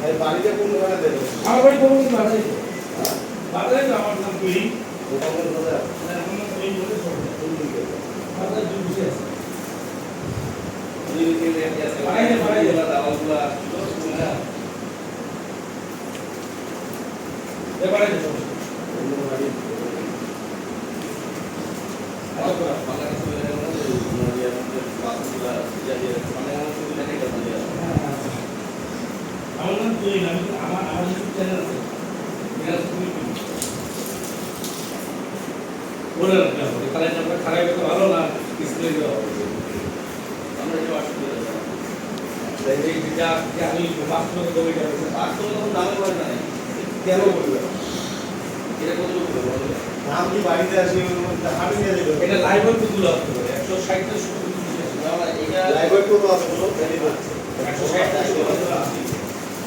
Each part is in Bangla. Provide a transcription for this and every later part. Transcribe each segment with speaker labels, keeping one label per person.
Speaker 1: আমার বাড়ি কোনো বাধা দিত বাধা দিত আমার নাম তুই
Speaker 2: দোকানের কথা
Speaker 1: আমার নাম আমার নাম তুই আমি আমার আমার ইউটিউব চ্যানেল আছে বিরাজ বলে রাখতে হবে তাহলে আমরা খারাপ তো ভালো না ডিসপ্লে দেওয়া হবে এই যেটা আমি বাস্তবে দেবো এটা
Speaker 2: কেন বলবে নাম কি বাড়িতে আসি
Speaker 1: এটা লাইভের তুলে আসতে পারে একশো ষাটটা শুধু
Speaker 2: লাইব্রেরি কত আছে বলো
Speaker 1: একশো ষাটটা শুধু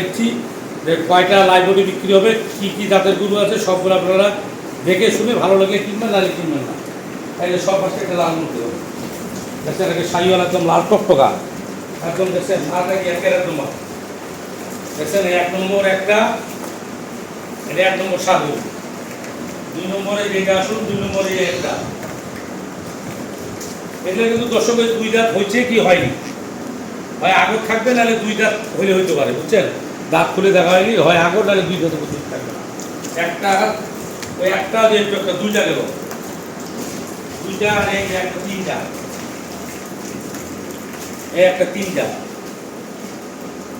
Speaker 1: দিচ্ছি যে কয়টা লাইব্রেরি বিক্রি হবে, কী কী জাতের গরু আছে, সবগুলো আপনারা দেখে শুনে ভালো লাগলে কিনবেন নাহলে কিনবেন না। তাইলে সব পাশে একটা লাল মধ্যে হবে। দেখছেন এটাকে শাহিওয়াল একদম লাল টকটকা। একদম দেখছেন লালটা কি একের একদম। দেখছেন এক নম্বর একটা, এটা এক নম্বর গরু দুই নম্বরে যেটা আসুন দুই নম্বরে একটা। এগুলো কিন্তু দর্শকের দুই দাঁত হয়েছে কি হয়নি? হয় আগর থাকবে, নাহলে দুই দাঁত হইলে হইতে পারে, বুঝছেন? দাঁত খুলে দেখা হয়নি, হয় আগর নাহলে দুই দাঁত থাকবে। একটা, ওই একটা যে একটা, দুইটা গেল। দুইটা আর একটা, তিনটা। এই একটা, তিনটা।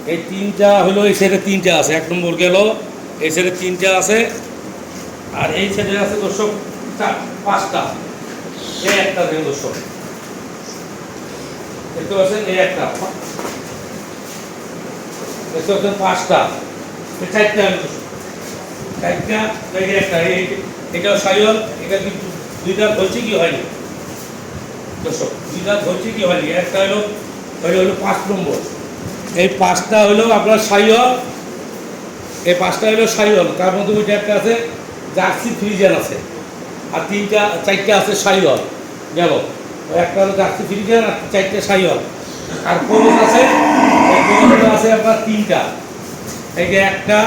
Speaker 1: এই তিনটা হলো, এই সাইডে তিনটা আছে, এক নম্বর গেল, এই সাইডে তিনটা আছে, আর এই সাইডে আছে দর্শক, চার, পাঁচটা। এই একটা দর্শক। এই পাঁচটা। চারটা দুইটা কি হয়নি? কি হয়নি? একটা হলো হলো পাঁচ নম্বর। এই পাঁচটা হলো আপনার সাইল এই পাঁচটা হলো সাইল তার মধ্যে ওইটা একটা আছে, জার্সি ফ্রিজার আছে। আর তিনটা, চারটে আছে সাইল গেল একটা হলো ফ্রিজার আর চারটে সাইল আর কোরস আছে? আছে আপনার তিনটা। এই যে একটা,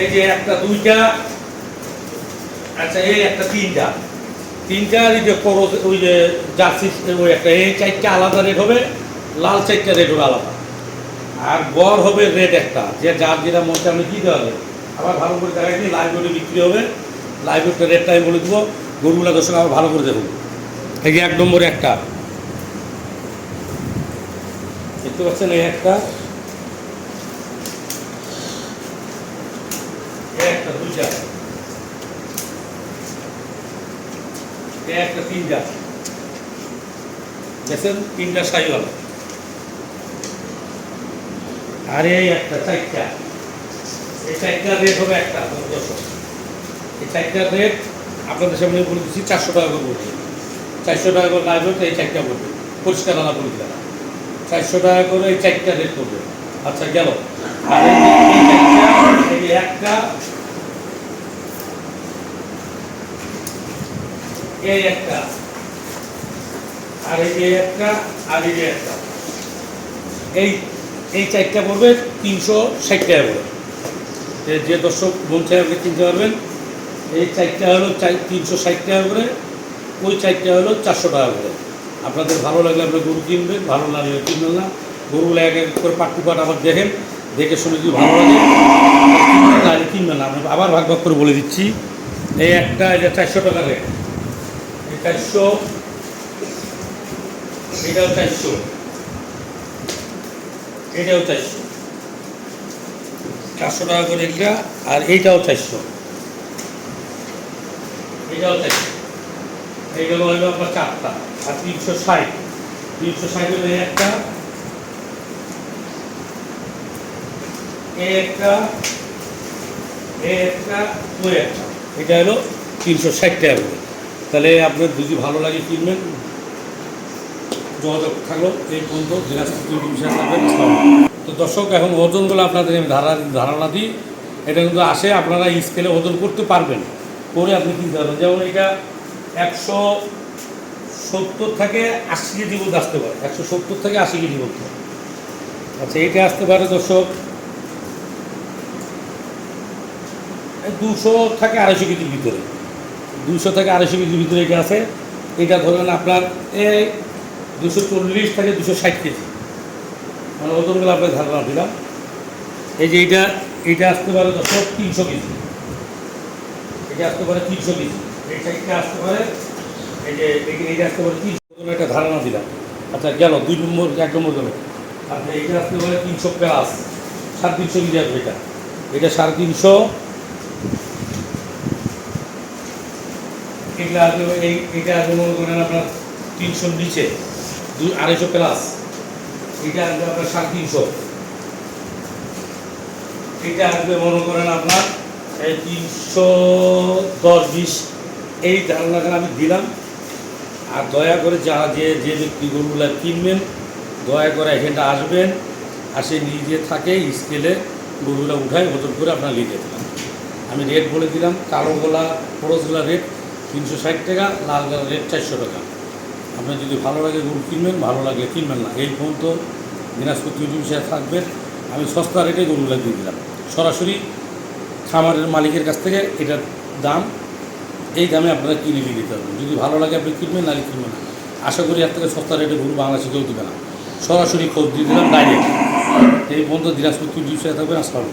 Speaker 1: এই যে একটা দুইটা আচ্ছা এই একটা তিনটা। তিনটা এই যে কোরস ওই যে জার্সি, ওই একটা, এই চারটা আলাদা রেট হবে, লাল চারটা রেট হবে আলাদা। আর গড় হবে রেট একটা, যে যার যেটা মধ্যে আমি দিতে হবে। আবার ভালো করে দিই লাইব্রেরি বিক্রি হবে। লাইব্রেরিটা রেটটা আমি বলে দেবো। গরুগুলা দর্শক আবার ভালো করে দেখুন। এই এক নম্বরে একটা। দেখতে পাচ্ছেন এই একটা। একটা, দুইটা। একটা, তিনটা। দেখছেন? তিনটা সাইওয়াল। আর এই একটা, চারটা। এই চারটার রেট হবে একটা, দর্শক। এই চারটার রেট আপনাদের সামনে বলে দিচ্ছি, চারশো টাকা করে পড়বে চারশো টাকা করে লাগবে তো এই চারটা পড়বে পরিষ্কার আনা বলে দিলাম। চারশো টাকা করে এই চারটা রেট করবে। আচ্ছা গেল। এই একটা এই একটা, আর এই একটা, আর এই একটা। এই এই চারটা পড়বে তিনশো ষাট টাকা করে। যে যে দর্শক বলছে আপনি কিনতে পারবেন এই চারটা হলো চাই তিনশো ষাট টাকা করে, ওই চারটা হলো চারশো টাকা করে। আপনাদের ভালো লাগলে আপনি গরু কিনবেন, ভালো লাগলে কিনবেন না। গরুগুলো এক এক করে পাট টু পাট আবার দেখেন, দেখে শুনে যদি ভালো লাগে, কিনবেন না হলে কিনবেন না। আমি আবার ভাগ ভাগ করে বলে দিচ্ছি, এই একটা, এটা চারশো টাকা রেট। এই চারশো, এটাও চারশো। এটাও চারশো। চারশো টাকা করে এটা আর এইটাও চারশো। তিনশো ষাট। হলো একটা। এটা হলো তিনশো ষাট টাকা তাহলে আপনার যদি ভালো লাগে কিনবেন, যোগাযোগ থাকল, এই পর্যন্ত দিনাজপুর বিষয় তো দর্শক, এখন ওজনগুলো আপনাদের আমি ধারা ধারণা দিই। এটা কিন্তু আসে, আপনারা স্কেলে ওজন করতে পারবেন। করে আপনি কিনতে পারবেন যেমন এটা একশো সত্তর থেকে আশি কেজি মধ্যে আসতে পারে, একশো সত্তর থেকে আশি কেজি মধ্যে আচ্ছা এইটা আসতে পারে দর্শক দুশো থেকে আড়াইশো কেজির ভিতরে। দুশো থেকে আড়াইশো কেজির ভিতরে এটা আছে। এটা ধরেন আপনার এই দুশো চল্লিশ থেকে দুশো ষাট কেজি। মানে ওজনগুলো আপনার ধারণা দিলাম। এই যে এইটা এইটা আসতে পারে দর্শক তিনশো কেজি। এটা আসতে পারে তিনশো কেজি এই সাইডটা আসতে পারে এই যে এইটা আসতে পারে তিনশো একটা ধারণা দিলাম। আচ্ছা গেল দুই নম্বর এক নম্বর গেল আচ্ছা এইটা আসতে পারে তিনশো প্লাস। সাড়ে তিনশো কেজি আসবে এটা। এটা সাড়ে তিনশো। এগুলো আসবে এই এইটা আসবে মনে করেন আপনার তিনশোর নিচে। দুই আড়াইশো প্লাস। এটা আসবে আপনার সাড়ে তিনশো। এটা আসবে মনে করেন আপনার এই তিনশো দশ বিশ এই ধারণাটা আমি দিলাম। আর দয়া করে যারা যে যে ব্যক্তি গরুগুলো কিনবেন, দয়া করে এখানটা আসবেন, আসে নিজে থাকে স্কেলে গরুগুলো উঠায় ওজন করে আপনার নিয়ে দিলাম আমি রেট বলে দিলাম, কালো গোলা খরচগুলা রেট তিনশো ষাট টাকা, লাল গোলা রেট চারশো টাকা। আপনার যদি ভালো লাগে গরু কিনবেন, ভালো লাগে কিনবেন না। এই ফোন তো দিনাজপুর বিষয়ে থাকবেন। আমি সস্তা রেটে গরুগুলো দিয়ে দিলাম। সরাসরি খামারের মালিকের কাছ থেকে এটার দাম, এই দামে আপনারা কিনে নিয়ে দিতে পারবেন যদি ভালো লাগে আপনি কিনবেন নাহলে কিনবেন না। আশা করি এর থেকে সস্তা রেটে গরু বাংলাদেশে কেউ দেবে না। সরাসরি খোঁজ দিয়ে দিলাম ডাইরেক্ট এই পর্যন্ত দিনাজপুর বিষয়ে থাকবেন, আসসালামু